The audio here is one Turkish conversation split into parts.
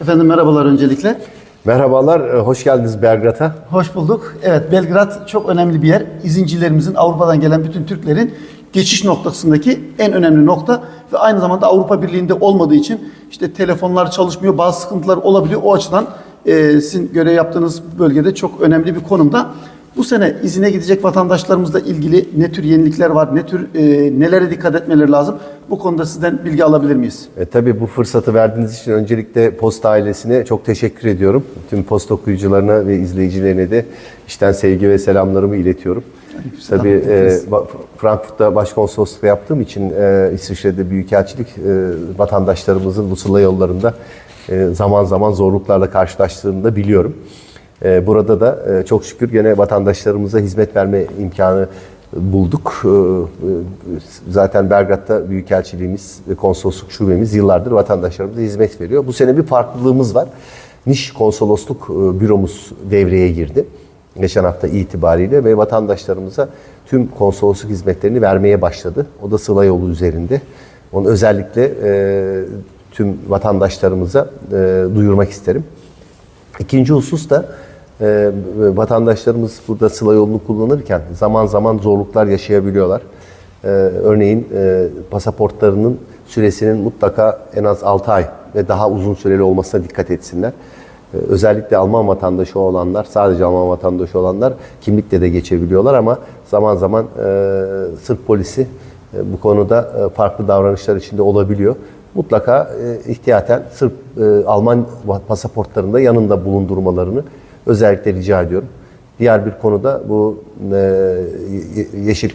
Efendim merhabalar öncelikle. Merhabalar, e, hoş geldiniz Belgrad'a. Hoş bulduk. Evet Belgrad çok önemli bir yer. İzincilerimizin Avrupa'dan gelen bütün Türklerin geçiş noktasındaki en önemli nokta ve aynı zamanda Avrupa Birliği'nde olmadığı için işte telefonlar çalışmıyor, bazı sıkıntılar olabiliyor. O açıdan e, sizin görev yaptığınız bölgede çok önemli bir konumda. Bu sene izine gidecek vatandaşlarımızla ilgili ne tür yenilikler var, ne tür e, nelere dikkat etmeleri lazım? Bu konuda sizden bilgi alabilir miyiz? E, tabii bu fırsatı verdiğiniz için öncelikle Posta ailesine çok teşekkür ediyorum. Tüm Posta okuyucularına ve izleyicilerine de işten sevgi ve selamlarımı iletiyorum. Aleykümselam. Tabii e, Frankfurt'ta başkonsolosluk yaptığım için e, İsviçre'de büyükelçilik e, vatandaşlarımızın bu sıla yollarında e, zaman zaman zorluklarla karşılaştığını da biliyorum. E, burada da e, çok şükür gene vatandaşlarımıza hizmet verme imkanı bulduk. E, e, Zaten Belgrad'da büyükelçiliğimiz konsolosluk şubemiz yıllardır vatandaşlarımıza hizmet veriyor. Bu sene bir farklılığımız var. Niş konsolosluk e, büromuz devreye girdi. Geçen hafta itibariyle ve vatandaşlarımıza tüm konsolosluk hizmetlerini vermeye başladı. O da Sıla yolu üzerinde. Onu özellikle e, tüm vatandaşlarımıza e, duyurmak isterim. İkinci husus da e, vatandaşlarımız burada sıla yolunu kullanırken zaman zaman zorluklar yaşayabiliyorlar. E, örneğin e, pasaportlarının süresinin mutlaka en az 6 ay ve daha uzun süreli olmasına dikkat etsinler. E, özellikle Alman vatandaşı olanlar, sadece Alman vatandaşı olanlar kimlikle de geçebiliyorlar ama zaman zaman e, Sırp polisi e, bu konuda e, farklı davranışlar içinde olabiliyor mutlaka e, ihtiyaten Sırp e, Alman pasaportlarında yanında bulundurmalarını özellikle rica ediyorum. Diğer bir konuda bu e, ye- yeşil e,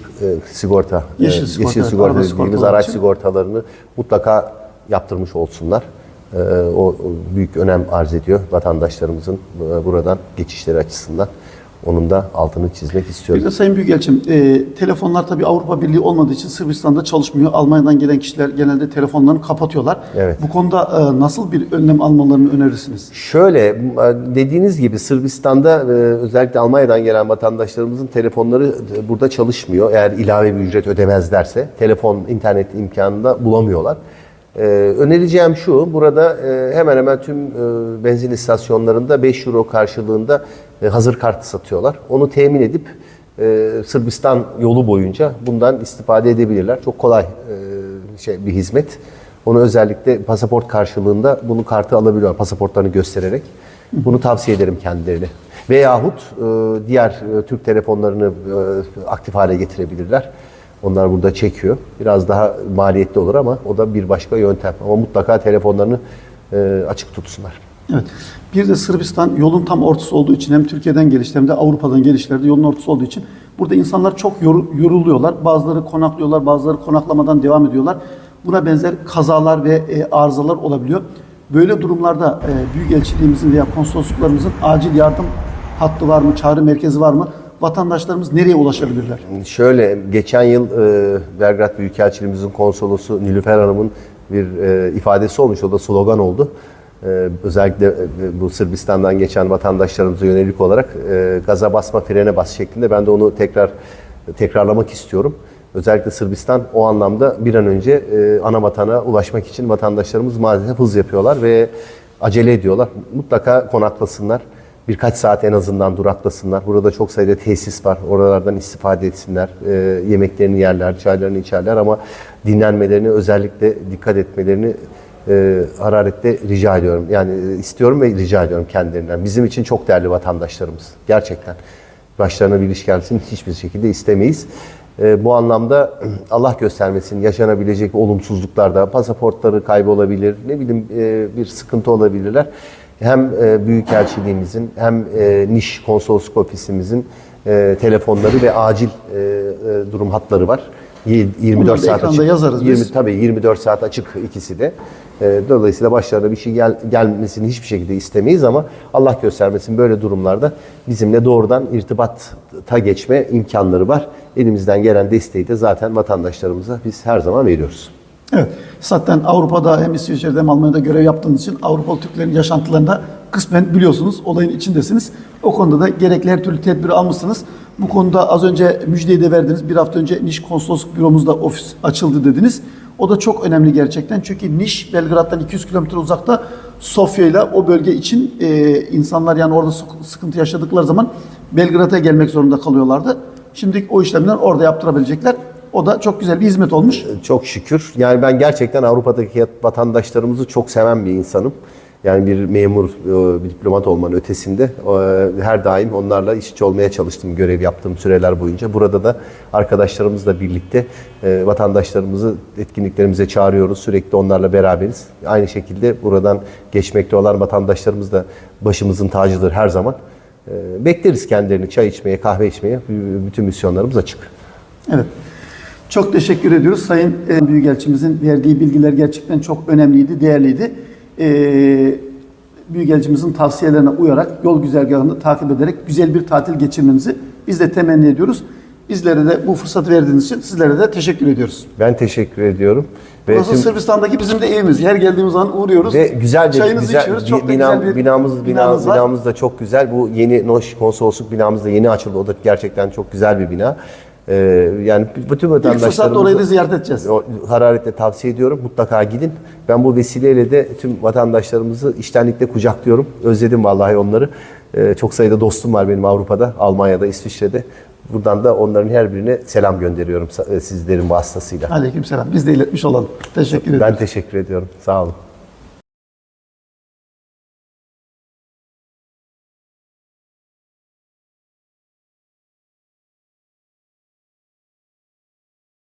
sigorta, e, Yeşil sigorta, yeşil evet, sigorta araba dediğimiz araç için. sigortalarını mutlaka yaptırmış olsunlar. E, o, o büyük önem arz ediyor vatandaşlarımızın e, buradan geçişleri açısından. Onun da altını çizmek istiyorum. Bir de Sayın Büyükelçim, e, telefonlar tabii Avrupa Birliği olmadığı için Sırbistan'da çalışmıyor. Almanya'dan gelen kişiler genelde telefonlarını kapatıyorlar. Evet. Bu konuda e, nasıl bir önlem almalarını önerirsiniz? Şöyle e, dediğiniz gibi Sırbistan'da e, özellikle Almanya'dan gelen vatandaşlarımızın telefonları e, burada çalışmıyor. Eğer ilave bir ücret ödemezlerse telefon, internet imkanında bulamıyorlar. E, önereceğim şu, burada e, hemen hemen tüm e, benzin istasyonlarında 5 euro karşılığında hazır kart satıyorlar. Onu temin edip e, Sırbistan yolu boyunca bundan istifade edebilirler. Çok kolay e, şey bir hizmet. Onu özellikle pasaport karşılığında bunu kartı alabiliyorlar pasaportlarını göstererek. Bunu tavsiye ederim kendilerine. Veyahut e, diğer e, Türk telefonlarını e, aktif hale getirebilirler. Onlar burada çekiyor. Biraz daha maliyetli olur ama o da bir başka yöntem. Ama mutlaka telefonlarını e, açık tutsunlar. Evet. Bir de Sırbistan yolun tam ortası olduğu için hem Türkiye'den gelişte hem de Avrupa'dan gelişlerde yolun ortası olduğu için burada insanlar çok yor- yoruluyorlar. Bazıları konaklıyorlar, bazıları konaklamadan devam ediyorlar. Buna benzer kazalar ve e, arızalar olabiliyor. Böyle durumlarda e, Büyükelçiliğimizin veya konsolosluklarımızın acil yardım hattı var mı, çağrı merkezi var mı? Vatandaşlarımız nereye ulaşabilirler? Şöyle geçen yıl e, Belgrad Büyükelçiliğimizin konsolosu Nilüfer Hanım'ın bir e, ifadesi olmuş. O da slogan oldu. E, özellikle e, bu Sırbistan'dan geçen vatandaşlarımıza yönelik olarak e, gaza basma frene bas şeklinde ben de onu tekrar tekrarlamak istiyorum. Özellikle Sırbistan o anlamda bir an önce e, ana vatana ulaşmak için vatandaşlarımız maalesef hız yapıyorlar ve acele ediyorlar. Mutlaka konaklasınlar. Birkaç saat en azından duraklasınlar. Burada çok sayıda tesis var. Oralardan istifade etsinler. E, yemeklerini yerler, çaylarını içerler ama dinlenmelerini özellikle dikkat etmelerini e, hararetle rica ediyorum. Yani e, istiyorum ve rica ediyorum kendilerinden. Bizim için çok değerli vatandaşlarımız. Gerçekten. Başlarına bir iş gelsin hiçbir şekilde istemeyiz. E, bu anlamda Allah göstermesin yaşanabilecek olumsuzluklarda pasaportları kaybolabilir, ne bileyim e, bir sıkıntı olabilirler. Hem e, Büyükelçiliğimizin hem e, Niş Konsolosluk Ofisimizin e, telefonları ve acil e, e, durum hatları var. Y- 24 Onları da saat ekranda açık. yazarız biz. 20 tabii 24 saat açık ikisi de. E, dolayısıyla başlarına bir şey gel, gelmesini hiçbir şekilde istemeyiz ama Allah göstermesin böyle durumlarda bizimle doğrudan irtibata geçme imkanları var. Elimizden gelen desteği de zaten vatandaşlarımıza biz her zaman veriyoruz. Evet. Zaten Avrupa'da hem İsviçre'de hem Almanya'da görev yaptığınız için Avrupalı Türklerin yaşantılarında kısmen biliyorsunuz. Olayın içindesiniz. O konuda da gerekli her türlü tedbiri almışsınız. Bu konuda az önce müjdeyi de verdiniz. Bir hafta önce Niş Konsolosluk Büromuzda ofis açıldı dediniz. O da çok önemli gerçekten. Çünkü Niş Belgrad'dan 200 kilometre uzakta Sofya ile o bölge için e, insanlar yani orada sık- sıkıntı yaşadıkları zaman Belgrad'a gelmek zorunda kalıyorlardı. Şimdi o işlemler orada yaptırabilecekler. O da çok güzel bir hizmet olmuş. Çok şükür. Yani ben gerçekten Avrupa'daki vatandaşlarımızı çok seven bir insanım. Yani bir memur, e, bir diplomat olmanın ötesinde e, her daim onlarla iş içi olmaya çalıştım görev yaptığım süreler boyunca. Burada da arkadaşlarımızla birlikte e, vatandaşlarımızı etkinliklerimize çağırıyoruz. Sürekli onlarla beraberiz. Aynı şekilde buradan geçmekte olan vatandaşlarımız da başımızın tacıdır her zaman. Bekleriz kendilerini çay içmeye, kahve içmeye. Bütün misyonlarımız açık. Evet. Çok teşekkür ediyoruz. Sayın Büyükelçimizin verdiği bilgiler gerçekten çok önemliydi, değerliydi. E, Büyükelçimizin tavsiyelerine uyarak, yol güzergahını takip ederek güzel bir tatil geçirmenizi biz de temenni ediyoruz. Bizlere de bu fırsatı verdiğiniz için sizlere de teşekkür ediyoruz. Ben teşekkür ediyorum. Ve Burası tüm- Sırbistan'daki bizim de evimiz. Her geldiğimiz zaman uğruyoruz. Ve güzel bir Çayınızı güzel, içiyoruz. Çok bina- güzel bir binamız bina, binanız var. binamız da çok güzel. Bu yeni Noş konsolosluk binamız da yeni açıldı. O da gerçekten çok güzel bir bina. Ee, yani bütün İlk fırsatta vatandaşlarımızı orayı da ziyaret edeceğiz. o- hararetle tavsiye ediyorum. Mutlaka gidin. Ben bu vesileyle de tüm vatandaşlarımızı içtenlikle kucaklıyorum. Özledim vallahi onları. Ee, çok sayıda dostum var benim Avrupa'da, Almanya'da, İsviçre'de. Buradan da onların her birine selam gönderiyorum e, sizlerin vasıtasıyla. Aleykümselam. Biz de iletmiş olalım. Teşekkür ederim. Ben teşekkür ediyorum. Sağ olun.